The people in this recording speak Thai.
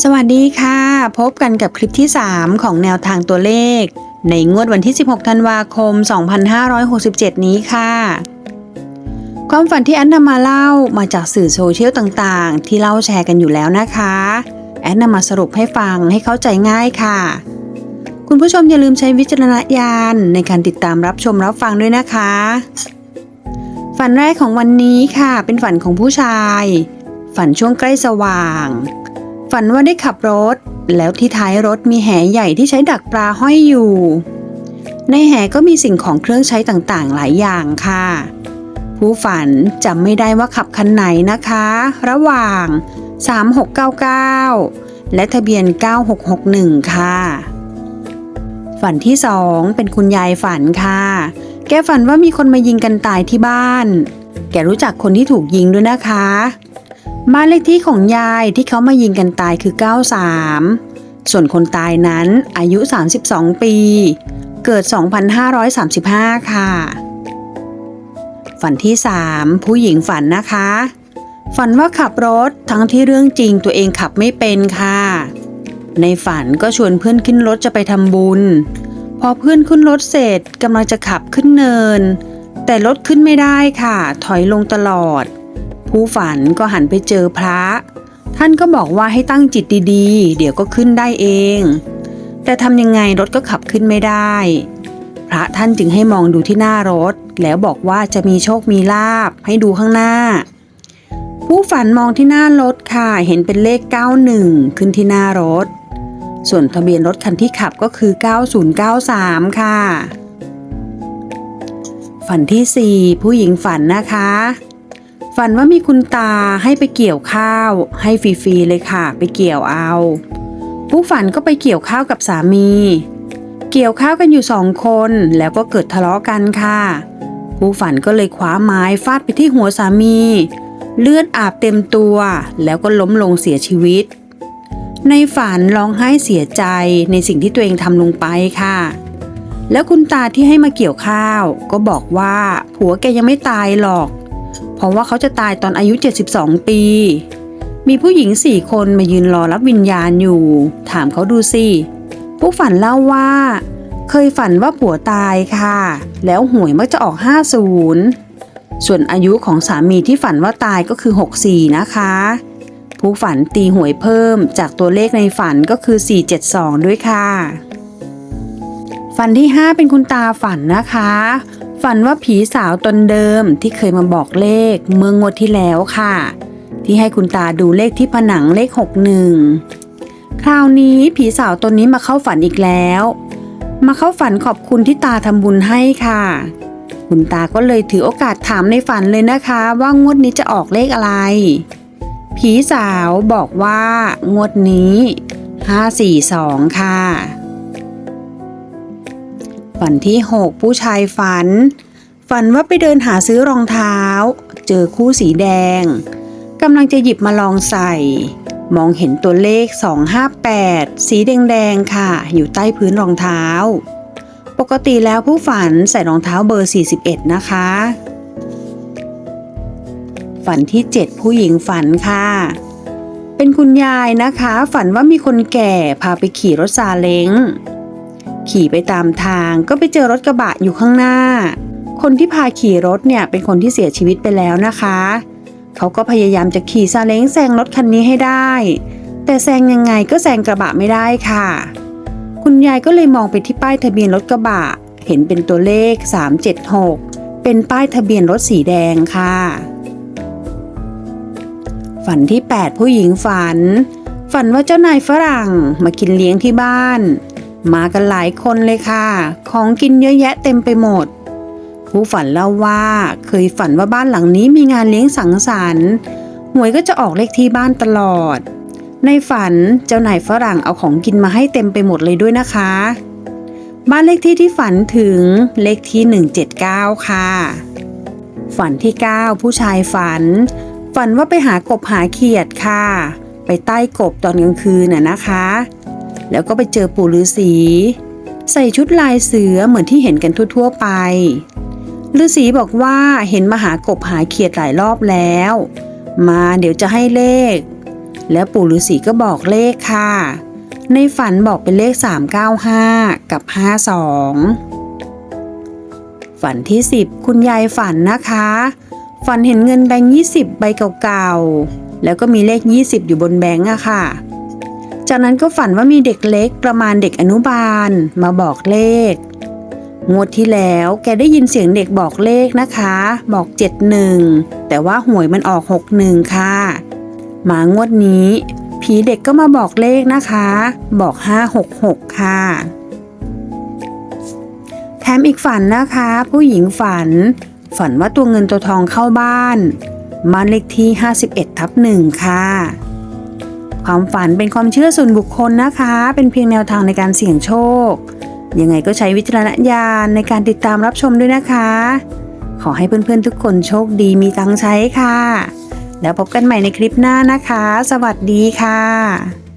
สวัสดีค่ะ พบกันกับคลิปที่ 3 ของแนวทางตัวเลข ในงวดวันที่ 16 ธันวาคม 2567 นี้ค่ะ ความฝันที่แอนนำมาเล่ามาจากสื่อโซเชียลต่างๆ ที่เล่าแชร์กันอยู่แล้วนะคะ แอนนำมาสรุปให้ฟังให้เข้าใจง่ายค่ะ คุณผู้ชมอย่าลืมใช้วิจารณญาณในการติดตามรับชมรับฟังด้วยนะคะ ฝันแรกของวันนี้ค่ะ เป็นฝันของผู้ชาย ฝันช่วงใกล้สว่าง ฝันว่าได้ขับรถ แล้วที่ท้ายรถมีแหใหญ่ที่ใช้ดักปลาห้อยอยู่ ในแหก็มีสิ่งของเครื่องใช้ต่างๆ หลายอย่างค่ะ ผู้ฝันจำไม่ได้ว่าขับคันไหนนะคะ ระหว่าง 3699 และทะเบียน 9661 ค่ะ ฝันที่สองเป็นคุณยายฝันค่ะ แกฝันว่ามีคนมายิงกันตายที่บ้าน แกรู้จักคนที่ถูกยิงด้วยนะคะ บ้านเลขที่ของยายที่เขามายิงกันตายคือ 93 ส่วนคนตายนั้นอายุ 32 ปี เกิด 2535 ค่ะ ฝันที่ 3 ผู้หญิงฝันนะคะ ฝันว่าขับรถทั้งที่เรื่องจริงตัวเองขับไม่เป็นค่ะ ในฝันก็ชวนเพื่อนขึ้นรถจะไปทำบุญ พอเพื่อนขึ้นรถเสร็จกำลังจะขับขึ้นเนิน แต่รถขึ้นไม่ได้ค่ะ ถอยลงตลอด ผู้ฝันก็หันไปเจอพระ ท่านก็บอกว่าให้ตั้งจิตดีๆ เดี๋ยวก็ขึ้นได้เอง แต่ทำยังไงรถก็ขับขึ้นไม่ได้ พระท่านจึงให้มองดูที่หน้ารถ แล้วบอกว่าจะมีโชคมีลาบให้ดูข้างหน้า ผู้ฝันมองที่หน้ารถค่ะเห็นเป็นเลข 91 ขึ้นที่หน้ารถ ส่วนทะเบียนรถคันที่ขับก็คือ 9093 ค่ะฝันที่ 4 ผู้หญิงฝันนะคะ ฝันว่ามีคุณตาให้ไปเกี่ยวข้าว ให้ฟรีๆเลยค่ะ ไปเกี่ยวเอา ผู้ฝันก็ไปเกี่ยวข้าวกับสามี เกี่ยวข้าวกันอยู่สองคนแล้วก็เกิดทะเลาะกันค่ะ ผู้ฝันก็เลยคว้าไม้ฟาดไปที่หัวสามี เลือดอาบเต็มตัว แล้วก็ล้มลงเสียชีวิต ในฝันร้องไห้เสียใจในสิ่งที่ตัวเองทำลงไปค่ะแล้วคุณตาที่ให้มาเกี่ยวข้าว ก็บอกว่าผัวแกยังไม่ตายหรอก ราะว่าเขาจะตายตอนอายุ 72 ปี มีผู้หญิงสี่คนมายืนรอรับวิญญาณอยู่ ถามเขาดูสิผู้ฝันเล่าว่า เคยฝันว่าผัวตายค่ะ แล้วหวยมักจะออก 50 ส่วนอายุของสามีที่ฝันว่าตายก็คือ 64 นะคะ ผู้ฝันตีหวยเพิ่มจากตัวเลขในฝันก็คือ 472 ด้วยค่ะ ฝันที่ 5 เป็นคุณตาฝันนะคะ ฝันว่าผีสาวตนเดิมที่เคยมาบอกเลขเมื่องวดที่แล้วค่ะ ที่ให้คุณตาดูเลขที่ผนังเลข 61 คราวนี้ผีสาวตนนี้มาเข้าฝันอีกแล้ว มาเข้าฝันขอบคุณที่ตาทำบุญให้ค่ะ คุณตาก็เลยถือโอกาสถามในฝันเลยนะคะ ว่างวดนี้จะออกเลขอะไร ผีสาวบอกว่างวดนี้ 542 ค่ะ ฝันที่ 6 ผู้ชายฝัน ฝันว่าไปเดินหาซื้อรองเท้า เจอคู่สีแดงกำลังจะหยิบมาลองใส่ มองเห็นตัวเลข 258 สีแดงๆค่ะ อยู่ใต้พื้นรองเท้า ปกติแล้วผู้ฝันใส่รองเท้าเบอร์ 41 นะคะ ฝันที่ 7 ผู้หญิงฝันค่ะเป็นคุณยายนะคะ ฝันว่ามีคนแก่พาไปขี่รถซาเล้ง ขี่ไปตามทางก็ไปเจอรถกระบะอยู่ข้างหน้า คนที่พาขี่รถเนี่ยเป็นคนที่เสียชีวิตไปแล้วนะคะ เขาก็พยายามจะขี่ซาเล้งแซงรถคันนี้ให้ได้ แต่แซงยังไงก็แซงกระบะไม่ได้ค่ะ คุณยายก็เลยมองไปที่ป้ายทะเบียนรถกระบะ เห็นเป็นตัวเลข 376 เป็นป้ายทะเบียนรถสีแดงค่ะ ฝันที่ 8 ผู้หญิงฝัน ฝันว่าเจ้านายฝรั่งมากินเลี้ยงที่บ้าน มากันหลายคนเลยค่ะ ของกินเยอะแยะเต็มไปหมด ผู้ฝันเล่าว่าเคยฝันว่าบ้านหลังนี้มีงานเลี้ยงสังสรรค์หวยก็จะออกเลขที่บ้านตลอด ในฝันเจ้านายฝรั่งเอาของกินมาให้เต็มไปหมดเลยด้วยนะคะ บ้านเลขที่ที่ฝันถึงเลขที่ 179 ค่ะ ฝันที่ 9 ผู้ชายฝัน ฝันว่าไปหากบหาเขียดค่ะ ไปใต้กบตอนกลางคืนน่ะนะคะ แล้วก็ไปเจอปู่ฤาษีใส่ชุดลายเสือเหมือนที่เห็นกันทั่วๆไปฤาษีบอกว่าเห็นมหากบหาเขียดหลายรอบแล้ว มาเดี๋ยวจะให้เลข แล้วปู่ฤาษีก็บอกเลขค่ะ ในฝันบอกเป็นเลข 395 กับ 52 ฝันที่ 10 คุณยายฝันนะคะ ฝันเห็นเงินแบงค์20 ใบเก่าๆ แล้วก็มีเลข 20 อยู่บนแบงค์อะค่ะ จากนั้นก็ฝันว่ามีเด็กเล็กประมาณเด็กอนุบาล มาบอกเลข งวดที่แล้วแกได้ยินเสียงเด็กบอกเลขนะคะ บอก 71 แต่ว่าหวยมันออก 61 ค่ะ มางวดนี้ ผีเด็กก็มาบอกเลขนะคะ บอก 566 ค่ะแถมอีกฝันนะคะ ผู้หญิงฝัน ฝันว่าตัวเงินตัวทองเข้าบ้านบ้านเลขที่ 51ทับหนึ่งค่ะ ความฝันเป็นความเชื่อส่วนบุคคลนะคะ เป็นเพียงแนวทางในการเสี่ยงโชค ยังไงก็ใช้วิจารณญาณในการติดตามรับชมด้วยนะคะ ขอให้เพื่อนๆทุกคนโชคดีมีตังใช้ค่ะ แล้วพบกันใหม่ในคลิปหน้านะคะ สวัสดีค่ะ